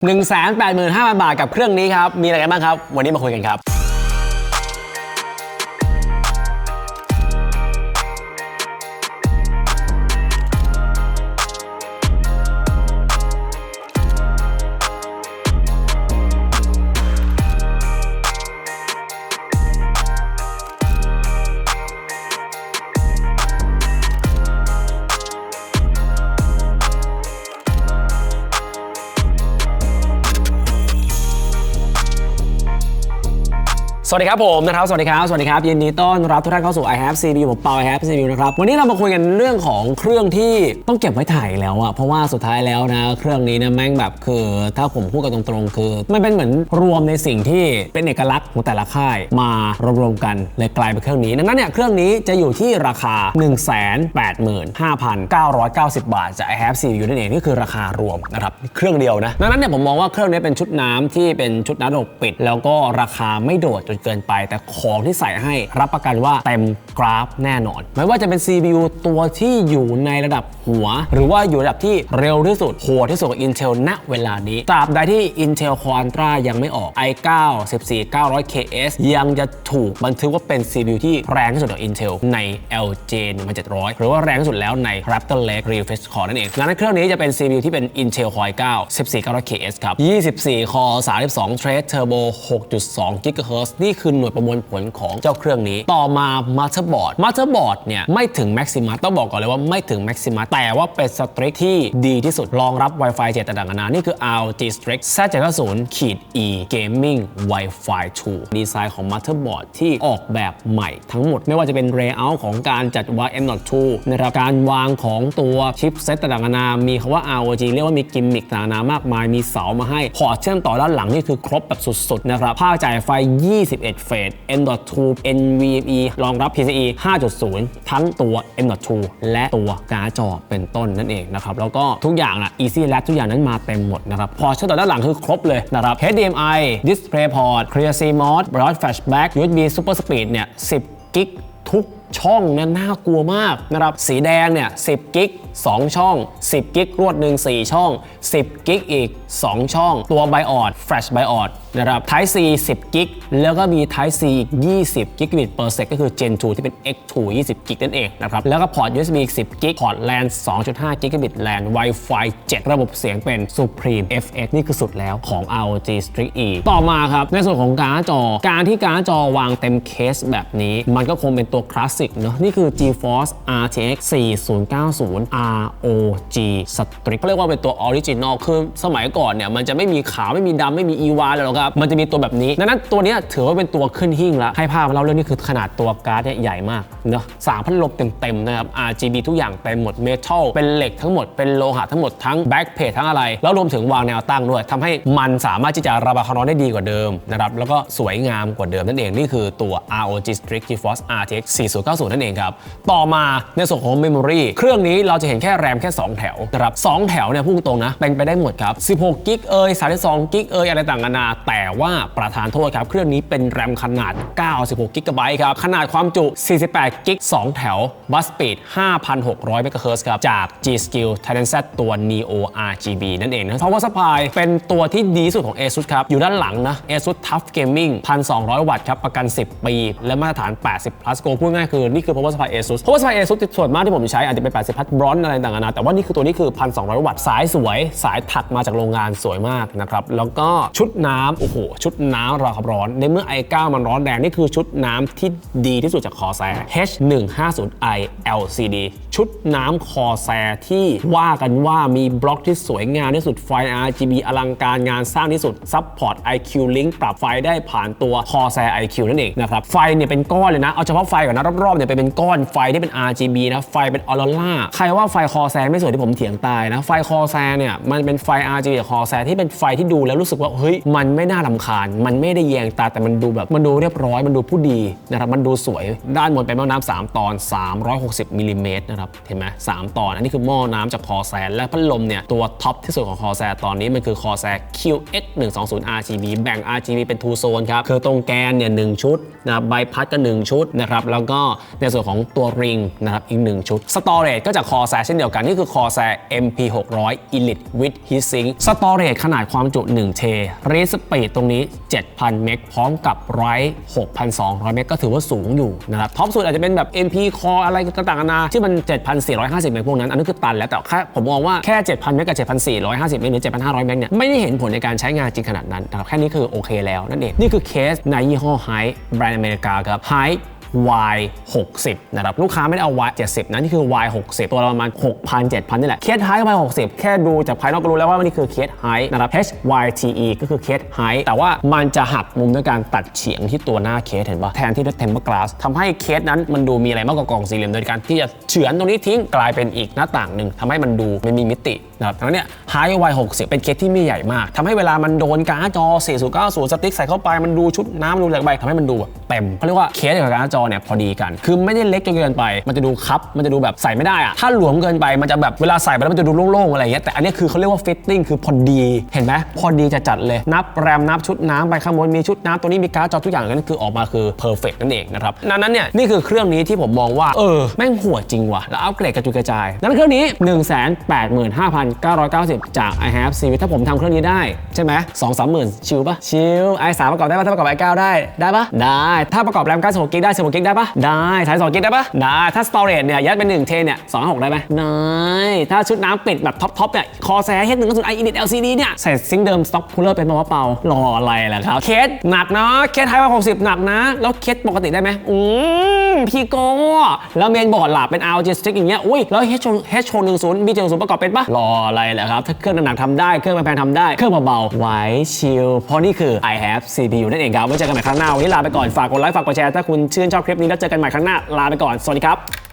185,000 บาทกับเครื่องนี้ครับ มีอะไรกันบ้างครับ วันนี้มาคุยกันครับ สวัสดีครับผมนะครับ สวัสดีครับ สวัสดีครับ ยินดีต้อนรับทุกท่านเข้าสู่ i have CPU ผมเปา i have CPU นะครับ วันนี้เรามาคุยกันเรื่องของเครื่องที่ต้องเก็บไว้ถ่ายแล้วอะเพราะว่าสุดท้ายแล้วนะ เครื่องนี้นะแม่งแบบคือ ถ้าผมพูดกันตรงๆ คือ มันเป็นเหมือนรวมในสิ่งที่เป็นเอกลักษณ์ของแต่ละค่ายมารวมๆกันเลยกลายเป็นเครื่องนี้ ดังนั้นเนี่ยเครื่องนี้จะอยู่ที่ราคา 185,990 บาทจาก i have CPU นั่นเองนี่คือราคารวมนะครับเครื่องเดียวนะดังนั้นเนี่ยผมมองว่าเครื่องนี้เป็นชุดน้ำที่เป็นชุดน้ำระบบปิด แล้วก็ราคาไม่โดดจนเกินไป แต่ของที่ใส่ให้รับประกันว่าเต็มกราฟแน่นอน ไม่ว่าจะเป็น CPU ตัวที่อยู่ในระดับหัว หรือว่าอยู่ระดับที่เร็วที่สุดโหดที่สุดของ Intel ณเวลานี้ตราบใดที่ Intel Quadra ยังไม่ออก i9 14900KS ยังจะถูกบันทึกว่าเป็น CPU ที่แรงที่สุดของ Intel ใน LJ 1700 หรือว่าแรงที่สุดแล้วใน Raptor Lake Refresh Core นั่นเองดังนั้นเครื่องนี้จะเป็น CPU ที่เป็น Intel Core i9 14900KS ครับ 24 Core 32 Thread Turbo 6.2 GHz นี่ี่คือหน่วยประมวลผลของเจ้าเครื่องนี้ ต่อมา Motherboard Motherboard เนี่ยไม่ถึง Maximus ต้องบอกก่อนเลยว่าไม่ถึง Maximus แต่ว่าเป็น Strix ที่ดีที่สุดรองรับ Wi-Fi 7ต่างๆนานานี่คือ RG Strix Z70 ขีด E Gaming Wi-Fi 2 ดีไซน์ของ Motherboard ที่ออกแบบใหม่ทั้งหมดไม่ว่าจะเป็น Layout ของการจัดวาง M.2 นะครับการวางของตัวชิปเซตต่างๆนานามีคำว่า ROG เรียกว่ามีกิมมิคต่างๆนานมากมายมีเสามาให้พอร์ตเชื่อมต่อด้านหลังนี่คือครบแบบสุดๆนะครับภาคจ่ายไฟ 20 11 เฟส M.2 NVMe รองรับ PCIe 5.0 ทั้งตัว M.2 และตัวการ์ดจอเป็นต้นนั่นเองนะครับ แล้วก็ทุกอย่างอะ Easy l a b ทุกอย่างนั้นมาเต็มหมดนะครับ พอเชื่อต่อด้านหลังคือครบเลยนะครับ HDMI DisplayPort Clear CMOS Broad Flashback USB Super Speed เนี่ย10กิก ช่องนี่ยน่ากลัวมากนะครับสีแดงเนี่ย10 กิก 2 ช่อง 10 กิก รวดหนึ่ง4 ช่อง 10 กิกอีก 2 ช่อง ตัวไบออด Flash ไบออดนะครับ Type C 10 กิก แล้วก็มี Type C อีก 20 กิกะบิต per sec ก็คือ Gen 2 ที่เป็น X2 20 กิกนั่นเองนะครับ แล้วก็พอร์ต USB อีก 10 กิก พอร์ต LAN 2.5 กิกะบิต LAN Wi-Fi 7 ระบบเสียงเป็น Supreme FX นี่คือสุดแล้วของ ROG Strix E ต่อมาครับ ในส่วนของการ์ดจอ การที่การ์ดจอวางเต็มเคสแบบนี้ มันก็คงเป็นตัวคลาสสิกเนาะนี่คือ GeForce RTX 4090 ROG Strix เขาเรียกว่าเป็นตัวออริจินอลคือสมัยก่อนเนี่ยมันจะไม่มีขาวไม่มีดำไม่มี EVA เลยหรอกครับมันจะมีตัวแบบนี้ดังนั้นตัวนี้ถือว่าเป็นตัวขึ้นหิ้งแล้วให้ภาพเราเรื่องนี้คือขนาดตัวการ์ดเนี่ยใหญ่มากเนาะสามพันลบเต็มๆนะครับ RGB ทุกอย่างเต็มหมดเมทัลเป็นเหล็กทั้งหมดเป็นโลหะทั้งหมดทั้งแบ็กเพจทั้งอะไร แล้วรวมถึงวางแนวตั้งด้วยทำให้มันสามารถที่จะระบายความร้อนได้ดีกว่าเดิมนะครับแล้วก็สวยงามกว่าเดิมนั่นเองนี่คือตัว ROG Strix GeForce RTX 4090นั่นเองครับ ต่อมาในส่วนของ Memory เครื่องนี้เราจะเห็นแค่แรมแค่ 2 แถวนะครับสองแถวเนี่ยพูดตรงนะเป็นไปได้หมดครับ 16กิกเอย32กิกเอยอะไรต่างกันานาแต่ว่าประธานโทษครับ เครื่องนี้เป็นแรมขนาด 96กิกะไบต์ครับ ขนาดความจุ 48กิก2แถวบัสปีด5,600เมกะเฮิรตซ์ครับ จาก G-Skill Titan Z ตัว Neo RGB นั่นเองนะ Power Supply เป็นตัวที่ดีสุดของ ASUS ครับ อยู่ด้านหลังนะ ASUS Tough Gaming 1,200 วัตต์ครับ ประกัน 10 ปี และมาตรฐาน 80 plus go พูดง่ายคืคือนี่คือ Power Supply ASUS Power Supply ASUS ส่วนมากที่ผมใช้อาจจะเป็น 80พัดบรอนอะไรต่างๆนะแต่ว่านี่คือตัวนี้คือ 1,200 วัตต์สายสวย สายถักมาจากโรงงานสวยมากนะครับแล้วก็ชุดน้ำโอ้โหชุดน้ำราคาร้อน ในเมื่อ i9 มันร้อนแรงนี่คือชุดน้ำที่ดีที่สุดจากคอแซ H150i LCD ชุดน้ำคอแซที่ว่ากันว่ามีบล็อกที่สวยงามที่สุดไฟ RGB อลังการงานสร้างที่สุดซัพพอร์ต IQ Link ปรับไฟได้ผ่านตัวคอแซ IQ นั่นเองนะครับไฟเนี่ยเป็นก้อนเลยนะ เอาเฉพาะไฟก่อนนะรอบๆเนี่ยไปเป็นก้อนไฟที่เป็น RGB นะไฟเป็นออโรราใครว่าไฟคอแซไม่สวยที่ผมเถียงตายนะไฟคอแซเนี่ยมันเป็นไฟ RGB กับคอแซที่เป็นไฟที่ดูแล้วรู้สึกว่าเฮ้ยมันไม่น่ารำคาญ มันไม่ได้แยงตาแต่มันดูแบบมันดูเรียบร้อยมันดูผู้ดีนะครับมันดูสวยด้านบนเป็นแม่น้ำสามตอน 360มิลลิเมตรนะครับเห็นไหมสามตอน อันนี้คือหม้อน้ำจากคอแซนและพัดลมเนี่ยตัวท็อปที่สุดของคอแซนตอนนี้มันคือคอแซน QX 120 RGB แบ่ง RGB เป็น two zone ครับ คือตรงแกนเนี่ยหนึ่งชุดนะครับใบพัดก็ 1 ชุดนะครับ แล้วก็ในส่วนของตัวริงนะครับอีก 1 ชุด Storage ก็จากคอแซเช่นเดียวกัน นี่คือคอแซ MP 600 Elite with Heatsink Storage ขนาดความจุ1เท Read Speed ตรงนี้ 7,000 เมกพร้อมกับไร้6,200 เมกก็ถือว่าสูงอยู่นะครับท็อปสุดอาจจะเป็นแบบ MP Core อะไรต่างๆนนาที่มัน7,450เมกพวกนั้น อันนั้นคือตันแล้วแต่แค่ผมมองว่าแค่ 7,000เมกกับ7,450เมกหรือ 7,500เมกเนี่ยไม่ได้เห็นผลในการใช้งานจริงขนาดนั้นนะครับแค่นี้คือโอเคแล้วนั่นเองนี่คือเคสในยี่ห้อไฮแบรนด์อเมริกาครับไฮ Y 60นะครับลูกค้าไม่ได้เอา Y 70นะนี่คือ Y 60ตัวละประมาณ6,000 7,000นี่แหละเคสไฮ Y 60แค่ดูจากภายนอกก็รู้แล้วว่านี่คือเคสไฮนะครับ H Y T E ก็คือเคสไฮแต่ว่ามันจะหักมุมด้วยการตัดเฉียงที่ตัวหน้าเคสเห็นปะแทนที่ด้วย temper glass ทำให้เคสนั้นมันดูมีอะไรมากกว่ากล่องสี่เหลี่ยมโดยการที่จะเฉือนตรงนี้ทิ้งกลายเป็นอีกหน้าต่างหนึ่งทำให้มันดูมันมีมิติ นะครับดังนั้นเนี่ย High Y 60เป็นเคสที่ไม่ใหญ่มากทำให้เวลามันโดนการ์ดจอ4090สติ๊กใส่เข้าไปมันดูชุดน้ำดูแหลกใบทำให้มันดูแบบเต็มเขาเรียกว่าเคสกับการ์ดจอเนี่ยพอดีกัน คือไม่ได้เล็กจนเกินไป มันจะดูคับมันจะดูแบบใส่ไม่ได้อะถ้าหลวมเกินไปมันจะแบบเวลาใส่ไปแล้วมันจะดูโล่งๆอะไรเงี้ยแต่อันนี้คือเขาเรียกว่าฟิตติ้งคือพอดีเห็นไหมพอดีจะจัดเลยนับแรมนับชุดน้ำไปข้างบนมีชุดน้ำตัวนี้มีการ์ดจอทุกอย่างนั่นคือออกมาคือเพอร์เฟกนั่นเองนะครับดังนั้นเนี่ยนี่คือเครื่องนี้ที่ผมมองว่าเออแม่งหัวจริงว่ะแล้วอัปเกรดกระจุกระจายดังนั้นเครื่องนี้1,990 จาก i have c ถ้าผมทำเครื่องนี้ได้ ใช่ไหมสองสามหมื่นชิลปะชิล i 3ประกอบได้ปะถ้าประกอบ i 9ได้ได้ปะได้ ถ้าประกอบแรม96กิกได้16กิกได้ปะได้ถ่าย2กิกได้ปะได้ ถ้า storage เนี่ยยัดเป็น1เทเนี่ย256ได้ไหมได้ถ้าชุดน้ำปิดแบบท็อปท็อปเนี่ยคอแซเฮดหนึ่งศูนย์ i init LCD เนี่ยใส่ซิงเดิม stock cooler เป็นมาวะเปล่ารออะไรล่ะครับเคสหนักเนาะเคสไทยว่า60 หนักนะ แล้วเคสปกติได้ไหมอืมพี่โก้แล้วเมนบอร์ดล่ะเป็น ROG stick อย่างเงี้ยอุ้ยแล้ว H H 10 B 10ประกอบเป็นปะรออะไรแหละครับ ถ้าเครื่องหนักๆทำได้ เครื่องแพงๆทำได้ เครื่องเบาๆ ไว้ชิล เพราะนี่คือ I have CPU นั่นเองครับ ไว้เจอกันใหม่ครั้งหน้า วันนี้ลาไปก่อน ฝากกดไลค์ ฝากกดแชร์ ถ้าคุณชื่นชอบคลิปนี้แล้วเจอกันใหม่ครั้งหน้า ลาไปก่อน สวัสดีครับ